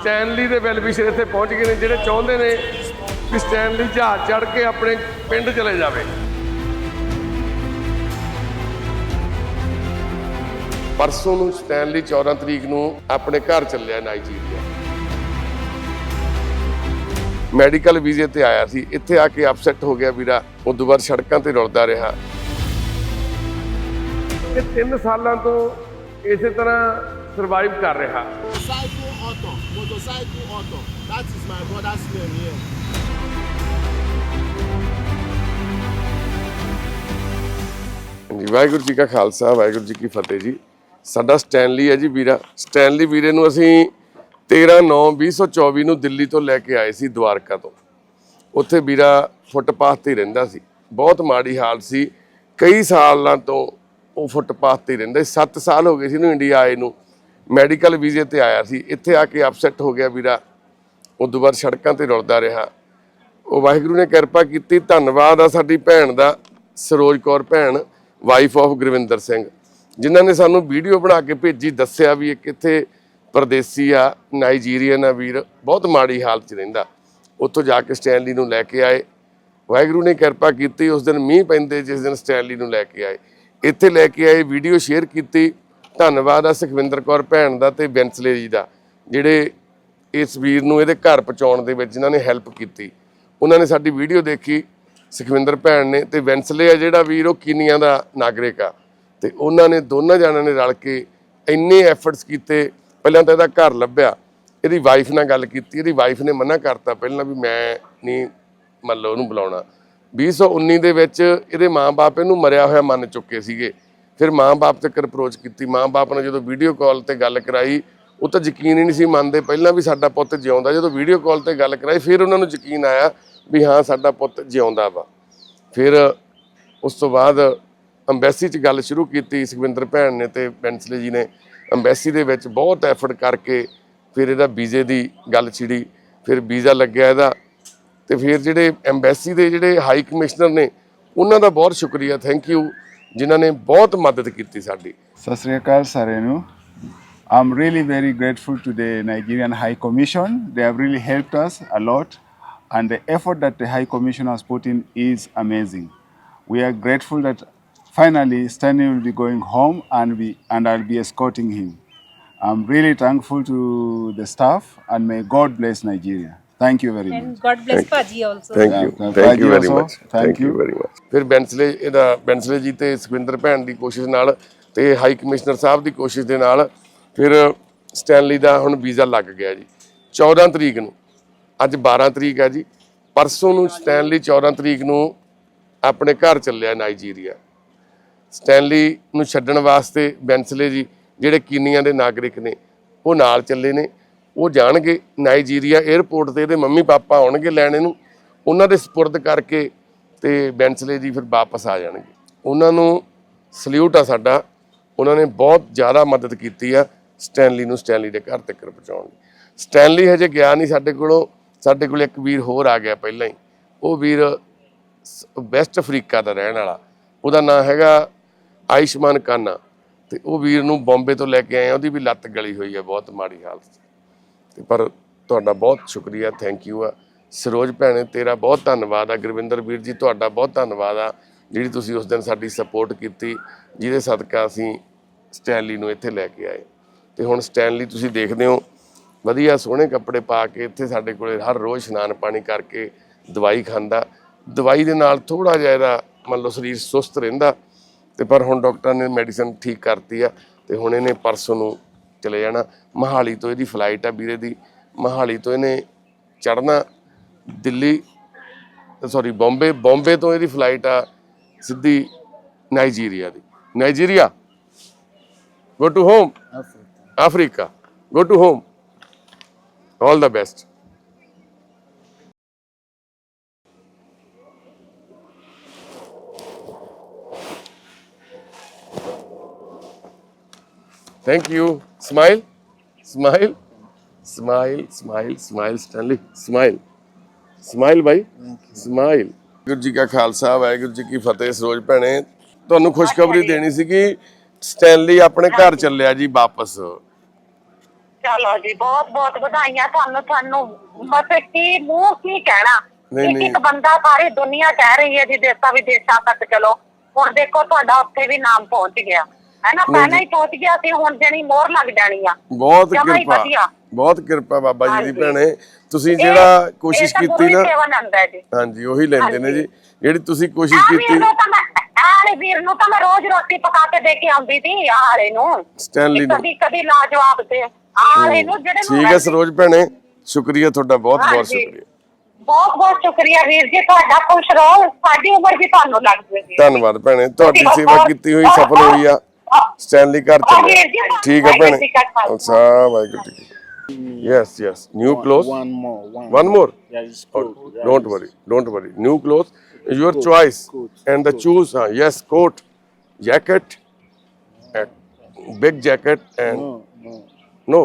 Stanley ਦੇ ਵੈਲਵਿਸ਼ਰ ਇੱਥੇ ਪਹੁੰਚ ਗਏ ਨੇ, ਜਿਹੜੇ ਚਾਹੁੰਦੇ ਨੇ ਕਿ ਸਟੈਨਲੀ ਜਹਾਜ਼ ਚੜ੍ਹ ਕੇ ਆਪਣੇ ਪਿੰਡ ਚਲੇ ਜਾਵੇ। ਪਰਸੋਂ ਨੂੰ ਸਟੈਨਲੀ 14 ਤਰੀਕ ਨੂੰ ਆਪਣੇ ਘਰ ਚੱਲਿਆ ਨਾਈਜੀਰੀਆ। ਮੈਡੀਕਲ ਵੀਜ਼ੇ ਤੇ ਆਇਆ ਸੀ। ਇੱਥੇ ਆ ਕੇ ਅਪਸੈਟ ਹੋ ਗਿਆ ਵੀਰਾ। ਉਦੋਂ ਬਾਅਦ ਸੜਕਾਂ ਤੇ ਰੁਲਦਾ ਰਿਹਾ। ਇਹ 3 ਸਾਲਾਂ ਤੋਂ ਇਸੇ ਤਰ੍ਹਾਂ ਸਰਵਾਈਵ ਕਰ ਰਿਹਾ। Motorcycle auto. That is my brother's name here. Waheguru ji ਕਾ ਖਾਲਸਾ, ਵਾਹਿਗੁਰੂ ਜੀ ਕੀ ਫਤਿਹ ਜੀ। ਸਾਡਾ ਸਟੈਨਲੀ ਹੈ ਜੀ ਵੀਰਾ। ਸਟੈਨਲੀ ਵੀਰੇ ਨੂੰ ਅਸੀਂ 13 9 2024 ਨੂੰ ਦਿੱਲੀ ਤੋਂ ਲੈ ਕੇ ਆਏ ਸੀ ਦਵਾਰਕਾ ਤੋਂ। ਉੱਥੇ ਵੀਰਾ ਫੁੱਟਪਾਥ ਤੇ ਹੀ ਰਹਿੰਦਾ ਸੀ। ਬਹੁਤ ਮਾੜੀ ਹਾਲਤ ਸੀ। ਕਈ ਸਾਲਾਂ ਤੋਂ ਉਹ ਫੁੱਟਪਾਥ ਤੇ ਹੀ ਰਹਿੰਦਾ ਸੀ। 7 ਸਾਲ ਹੋ ਗਏ ਸੀ ਉਹਨੂੰ ਇੰਡੀਆ ਆਏ ਨੂੰ। ਮੈਡੀਕਲ ਵੀਜ਼ੇ ਤੇ ਆਇਆ ਸੀ। ਇੱਥੇ ਆ ਕੇ ਅਪਸੈਟ ਹੋ ਗਿਆ ਵੀਰਾ। ਉਦੋਂ ਬਾਅਦ ਸੜਕਾਂ ਤੇ ਰੁਲਦਾ ਰਿਹਾ। ਉਹ ਵਾਹਿਗੁਰੂ ਨੇ ਕਿਰਪਾ ਕੀਤੀ। ਧੰਨਵਾਦ ਆ ਸਾਡੀ ਭੈਣ ਦਾ, ਸਰੋਜ ਕੌਰ ਭੈਣ ਵਾਈਫ ਆਫ ਗੁਰਵਿੰਦਰ ਸਿੰਘ। ਜਿਨ੍ਹਾਂ ਨੇ ਸਾਨੂੰ ਵੀਡੀਓ ਬਣਾ ਕੇ ਭੇਜੀ, ਦੱਸਿਆ ਵੀ ਇਹ ਕਿੱਥੇ ਪਰਦੇਸੀ ਆ, ਨਾਈਜੀਰੀਅਨ ਆ ਵੀਰ। ਬਹੁਤ ਮਾੜੀ ਹਾਲਤ 'ਚ ਰਹਿੰਦਾ। ਉੱਥੋਂ ਜਾ ਕੇ ਸਟੈਨਲੀ ਨੂੰ ਲੈ ਕੇ ਆਏ। ਵਾਹਿਗੁਰੂ ਨੇ ਕਿਰਪਾ ਕੀਤੀ। ਉਸ ਦਿਨ ਮੀਂਹ ਪੈਂਦੇ, ਜਿਸ ਦਿਨ ਸਟੈਨਲੀ ਨੂੰ ਲੈ ਕੇ ਆਏ। ਇੱਥੇ ਲੈ ਕੇ ਆਏ, ਵੀਡੀਓ ਸ਼ੇਅਰ ਕੀਤੀ। ਧੰਨਵਾਦ ਆ ਸੁਖਵਿੰਦਰ ਕੌਰ ਭੈਣ ਦਾ ਤੇ ਬੈਂਸਲੇ ਜੀ ਦਾ, ਜਿਹੜੇ ਇਸ ਵੀਰ ਨੂੰ ਇਹਦੇ ਘਰ ਪਹੁੰਚਾਉਣ ਦੇ ਵਿੱਚ ਇਹਨਾਂ ਨੇ ਹੈਲਪ ਕੀਤੀ। ਉਹਨਾਂ ਨੇ ਸਾਡੀ ਵੀਡੀਓ ਦੇਖੀ, ਸੁਖਵਿੰਦਰ ਭੈਣ ਨੇ ਤੇ ਵੈਂਸਲੇ ਆ ਜਿਹੜਾ ਵੀਰ, ਉਹ ਕੀਨੀਆ ਦਾ ਨਾਗਰਿਕ ਆ। ਤੇ ਉਹਨਾਂ ਨੇ ਦੋਨਾਂ ਜਣਾਂ ਨੇ ਰਲ ਕੇ ਇੰਨੇ ਐਫਰਟਸ ਕੀਤੇ, ਪਹਿਲਾਂ ਤਾਂ ਇਹਦਾ ਘਰ ਲੱਭਿਆ, ਇਹਦੀ ਵਾਈਫ ਨਾਲ ਗੱਲ ਕੀਤੀ, ਇਹਦੀ ਵਾਈਫ ਨੇ ਮਨਾ ਕਰਤਾ ਪਹਿਲਾਂ ਵੀ ਮੈਂ ਨਹੀਂ ਮੰਨ ਲਓ ਉਹਨੂੰ ਬੁਲਾਉਣਾ। 2019 ਦੇ ਵਿੱਚ ਇਹਦੇ ਮਾਂ-ਬਾਪ ਇਹਨੂੰ ਮਰਿਆ ਹੋਇਆ ਮੰਨ ਚੁੱਕੇ ਸੀਗੇ। ਫਿਰ ਮਾਂ-ਬਾਪ ਤੱਕ ਅਪਰੋਚ ਕੀਤੀ। ਮਾਂ-ਬਾਪ ਨੇ ਜਦੋਂ ਵੀਡੀਓ ਕਾਲ ਤੇ ਗੱਲ ਕਰਾਈ, ਉਹ ਤਾਂ ਯਕੀਨ ਹੀ ਨਹੀਂ ਸੀ ਮੰਨਦੇ। ਪਹਿਲਾਂ ਵੀ ਸਾਡਾ ਪੁੱਤ ਜਿਉਂਦਾ। ਜਦੋਂ ਵੀਡੀਓ ਕਾਲ ਤੇ ਗੱਲ ਕਰਾਈ, ਫਿਰ ਉਹਨਾਂ ਨੂੰ ਯਕੀਨ ਆਇਆ ਵੀ ਹਾਂ, ਸਾਡਾ ਪੁੱਤ ਜਿਉਂਦਾ ਵਾ। ਫਿਰ ਉਸ ਤੋਂ ਬਾਅਦ ਅੰਬੈਸੀ 'ਚ ਗੱਲ ਸ਼ੁਰੂ ਕੀਤੀ ਸੁਖਵਿੰਦਰ ਭੈਣ ਨੇ ਤੇ ਬੈਂਸਲੇ ਜੀ ਨੇ। ਅੰਬੈਸੀ ਦੇ ਵਿੱਚ ਬਹੁਤ ਐਫਰਟ ਕਰਕੇ ਫਿਰ ਇਹਦਾ ਵੀਜ਼ੇ ਦੀ ਗੱਲ ਛਿੜੀ। ਫਿਰ ਵੀਜ਼ਾ ਲੱਗਿਆ ਇਹਦਾ। ਤੇ ਫਿਰ ਜਿਹੜੇ ਐਮਬੈਸੀ ਦੇ ਜਿਹੜੇ ਹਾਈ ਕਮਿਸ਼ਨਰ ਨੇ, ਉਹਨਾਂ ਦਾ ਬਹੁਤ ਸ਼ੁਕਰੀਆ। Thank you ਜਿਨ੍ਹਾਂ ਨੇ ਬਹੁਤ ਮਦਦ ਕੀਤੀ ਸਾਡੀ ਸਤਿ ਸ੍ਰੀ ਅਕਾਲ ਸਾਰਿਆਂ ਨੂੰ I'm really very grateful to the Nigerian High Commission. They have really helped us a lot, and the effort that the High Commission has put in is amazing. We are grateful that finally Stanley will be going home, and we and I'll be escorting him. I'm really thankful to the staff, and may God bless Nigeria. Thank you very much. And God bless Paji also. Thank you thank you very much thank thank you you. Very much ਫਿਰ ਬੈਂਸਲੇ ਇਹਦਾ ਬੈਂਸਲੇ ਜੀ ਤੇ ਸੁਖਵਿੰਦਰ ਭੈਣ ਦੀ ਕੋਸ਼ਿਸ਼ ਨਾਲ ਤੇ high commissioner ਸਾਹਿਬ ਦੀ ਕੋਸ਼ਿਸ਼ ਦੇ ਨਾਲ ਫਿਰ ਸਟੈਨਲੀ ਦਾ ਹੁਣ ਵੀਜ਼ਾ ਲੱਗ ਗਿਆ ਜੀ। 14 ਤਰੀਕ ਨੂੰ। ਅੱਜ 12 ਤਰੀਕ ਹੈ ਜੀ। ਪਰਸੋਂ ਨੂੰ ਸਟੈਨਲੀ 14 ਤਰੀਕ ਨੂੰ ਆਪਣੇ ਘਰ ਚੱਲਿਆ ਨਾਈਜੀਰੀਆ ਸਟੈਨਲੀ ਨੂੰ ਛੱਡਣ ਵਾਸਤੇ ਬੈਂਸਲੇ ਜੀ ਜਿਹੜੇ ਕੀਨੀਆ ਦੇ ਨਾਗਰਿਕ ਨੇ ਉਹ ਨਾਲ ਚੱਲੇ ਨੇ। ਉਹ ਜਾਣਗੇ, ਨਾਈਜੀਰੀਆ 에ਅਰਪੋਰਟ ਤੇ ਇਹਦੇ ਮੰਮੀ ਪਾਪਾ ਆਉਣਗੇ ਲੈਣ ਇਹਨੂੰ, ਉਹਨਾਂ ਦੇ ਸਪੁਰਦ ਕਰਕੇ ਤੇ ਬੈਂਸਲੇ ਜੀ ਫਿਰ ਵਾਪਸ ਆ ਜਾਣਗੇ। ਉਹਨਾਂ ਨੂੰ ਸਲੂਟ ਆ ਸਾਡਾ, ਉਹਨਾਂ ਨੇ ਬਹੁਤ ਜ਼ਿਆਦਾ ਮਦਦ ਕੀਤੀ ਆ ਸਟੈਨਲੀ ਨੂੰ ਸਟੈਨਲੀ ਦੇ ਘਰ ਤੱਕ ਪਹੁੰਚਾਉਣ ਲਈ ਸਟੈਨਲੀ ਹਜੇ ਗਿਆ ਨਹੀਂ ਸਾਡੇ ਕੋਲੋਂ, ਸਾਡੇ ਕੋਲ ਇੱਕ ਵੀਰ ਹੋਰ ਆ ਗਿਆ ਪਹਿਲਾਂ ਹੀ, ਉਹ ਵੀਰ ਵੈਸਟ ਅਫਰੀਕਾ ਦਾ ਰਹਿਣ ਵਾਲਾ, ਉਹਦਾ ਨਾਮ ਹੈਗਾ ਆਇਸ਼ਮਾਨ ਕਾਨਾ ਤੇ ਉਹ ਵੀਰ ਨੂੰ ਬੰਬੇ ਤੋਂ ਲੈ ਕੇ ਆਏ ਆ, ਉਹਦੀ ਵੀ ਲੱਤ ਗਲੀ ਹੋਈ ਹੈ ਬਹੁਤ ਮਾੜੀ ਹਾਲਤ ਤੇ ਪਰ ਤੁਹਾਡਾ ਬਹੁਤ ਸ਼ੁਕਰੀਆ ਥੈਂਕ ਯੂ ਆ। ਸਰੋਜ ਭੈਣੇ, ਤੇਰਾ ਬਹੁਤ ਧੰਨਵਾਦ ਆ। ਗੁਰਵਿੰਦਰ ਵੀਰ ਜੀ, ਤੁਹਾਡਾ ਬਹੁਤ ਧੰਨਵਾਦ ਆ, ਜਿਹੜੀ ਤੁਸੀਂ ਉਸ ਦਿਨ ਸਾਡੀ ਸਪੋਰਟ ਕੀਤੀ, ਜਿਹਦੇ ਸਦਕਾ ਅਸੀਂ ਸਟੈਨਲੀ ਨੂੰ ਇੱਥੇ ਲੈ ਕੇ ਆਏ। ਤੇ ਹੁਣ ਸਟੈਨਲੀ ਤੁਸੀਂ ਦੇਖਦੇ ਹੋ, ਵਧੀਆ ਸੋਹਣੇ ਕੱਪੜੇ ਪਾ ਕੇ ਇੱਥੇ ਸਾਡੇ ਕੋਲੇ ਹਰ ਰੋਜ਼ ਇਸ਼ਨਾਨ ਪਾਣੀ ਕਰਕੇ ਦਵਾਈ ਖਾਂਦਾ। ਦਵਾਈ ਦੇ ਨਾਲ ਥੋੜਾ ਜਿਹਾ ਇਹਦਾ, ਮੰਨ ਲਓ ਸਰੀਰ ਸੁਸਤ ਰਹਿੰਦਾ। ਤੇ ਪਰ ਹੁਣ ਡਾਕਟਰਾਂ ਨੇ ਮੈਡੀਸਨ ਠੀਕ ਕਰਤੀ ਆ, ਤੇ ਹੁਣ ਇਹਨੇ ਪਰਸੋਂ ਨੂੰ ਚਲੇ ਜਾਣਾ। ਮਹਾਲੀ ਤੋਂ ਇਹਦੀ ਫਲਾਈਟ ਆ ਵੀਰੇ ਦੀ। ਮਹਾਲੀ ਤੋਂ ਇਹਨੇ ਚੜਨਾ ਦਿੱਲੀ ਸੌਰੀ ਬੰਬੇ ਬੰਬੇ ਤੋਂ ਇਹਦੀ ਫਲਾਈਟ ਆ ਸਿੱਧੀ Nigeria the. Nigeria go to home Africa. Go to home all the best Thank you. Smile. Smile. Smile. Smile. Smile. Stanley. Smile. Smile ਭਾਈ ਸਮਾਈਲ ਗੁਰੂ ਜੀ ਕਾ ਖਾਲਸਾ ਵਾਹਿਗੁਰੂ ਜੀ ਕੀ ਫਤਿਹ ਸਰੋਜ ਭੈਣੇ ਤੁਹਾਨੂੰ ਖੁਸ਼ਖਬਰੀ ਦੇਣੀ ਸੀਗੀ ਸਟੈਨਲੀ ਆਪਣੇ ਘਰ ਚੱਲਿਆ ਜੀ ਵਾਪਸ ਚਲੋ ਜੀ ਬਹੁਤ ਬਹੁਤ ਵਧਾਈਆਂ ਤੁਹਾਨੂੰ ਤੁਹਾਨੂੰ ਬਸ ਕੀ ਮੂੰਹ ਕੀ ਕਹਿਣਾ ਨਹੀਂ, ਇੱਕ ਇੱਕ ਨਹੀਂ। ਬੰਦਾ ਸਾਰੀ ਦੁਨੀਆ ਕਹਿ ਰਹੀ ਹੈ ਜੀ ਦੇਸਾਂ ਵਿਦੇਸ਼ਾਂ ਤੱਕ ਚਲੋ ਹੁਣ ਦੇਖੋ ਤੁਹਾਡਾ ਉੱਥੇ ਵੀ ਨਾਮ ਪਹੁੰਚ ਗਿਆ ਹੈ ਨਾ ਪਹਿਲਾਂ ਹੀ ਪਹੁੰਚ ਗਿਆ ਸੀ ਹੁਣ ਜਣੀ ਮੋਹਰ ਲੱਗ ਜਾਣੀ ਆ। ਬਹੁਤ ਜਮਾਂ ਹੀ ਕਿਰਪਾ ਵਧੀਆ। ਬਹੁਤ ਕਿਰਪਾ ਬਾਬਾ ਜੀ ਦੀ ਹਾਂਜੀ। ਭੈਣੇ। ਤੁਸੀਂ ਇਹ- ਜਿਹੜਾ ਕੋਸ਼ਿਸ਼ ਇਹ ਤਾਂ ਕੀਤੀ ਨਾ ਹੀ ਸੇਵਾ ਨੰਦ ਹੈ ਜੀ। ਹਾਂਜੀ ਉਹੀ ਲੈਂਦੇ ਨੇ ਜੀ। ਜਿਹੜੀ ਤੁਸੀਂ ਕੋਸ਼ਿਸ਼ ਆ ਵੀਰ ਕੀਤੀ ਨੂੰ ਤਾਂ ਮੈਂ ਆਲੇ ਵੀਰ ਨੂੰ ਤਾਂ ਮੈਂ ਰੋਜ਼ ਰੋਟੀ ਪਕਾ ਕੇ ਦੇ ਕੇ ਆਉਂਦੀ ਸੀ ਆਲੇ ਨੂੰ। ਸਟੈਨਲੀ ਨੂੰ। ਕਦੀ ਕਦੀ ਲਾਜਵਾਬ ਤੇ। ਆਲੇ ਨੂੰ ਜਿਹੜੇ ਨੂੰ ਠੀਕ ਹੈ ਸਰੋਜ ਭੈਣੇ ਸ਼ੁਕਰੀਆ ਤੁਹਾਡਾ ਬਹੁਤ ਬਹੁਤ ਹਾਂਜੀ। ਸ਼ੁਕਰੀਆ। ਬਹੁਤ ਬਹੁਤ ਸ਼ੁਕਰੀਆ ਵੀਰ ਜੀ ਤੁਹਾਡਾ ਖੁਸ਼ ਰਹੋ। ਸਾਡੀ ਉਮਰ ਵੀ ਤੁਹਾਨੂੰ ਲੱਗ ਜੇਗੀ। ਧੰਨਵਾਦ ਭੈਣੇ ਤੁਹਾਡੀ ਸੇਵਾ ਕੀਤੀ ਹੋਈ ਸਫਲ ਹੋਈ ਆ। ਸਟੈਨਲੀ ਘਰ ਠੀਕ ਹੈ ਭੈਣੇ ਜੀ ਕਾ ਖਾਲਸਾ। ਖਾਲਸਾ ਵਾਹਿਗੁਰੂ ਜੀ ਕੀ yes yes new cloth One more. One, one more Yeah, it's good. Yeah, don't it's- worry don't worry new clothes your choice coat, and the choose uh, yes coat jacket uh, big jacket and No, no. no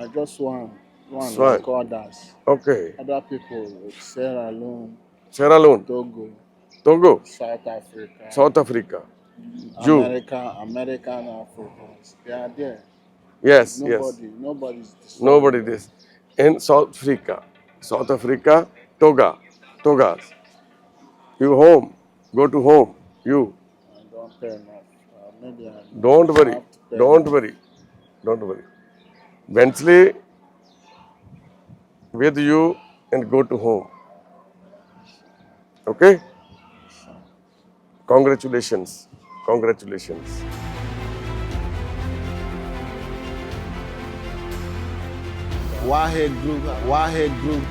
I just one. One One. like others. okay Other people, like Sierra Leone, Sierra Leone Togo, Togo South Africa, South Africa you America, American Africans. They are there. yes yes Nobody, nobody's disturbed. nobody this in South Africa South Africa Toga Togas you home go to home you I don't pay enough. Uh, maybe I Don't worry. Don't worry. Don't worry. Eventually, with you and go to home. Okay? Congratulations. Congratulations. Warhead Group, Group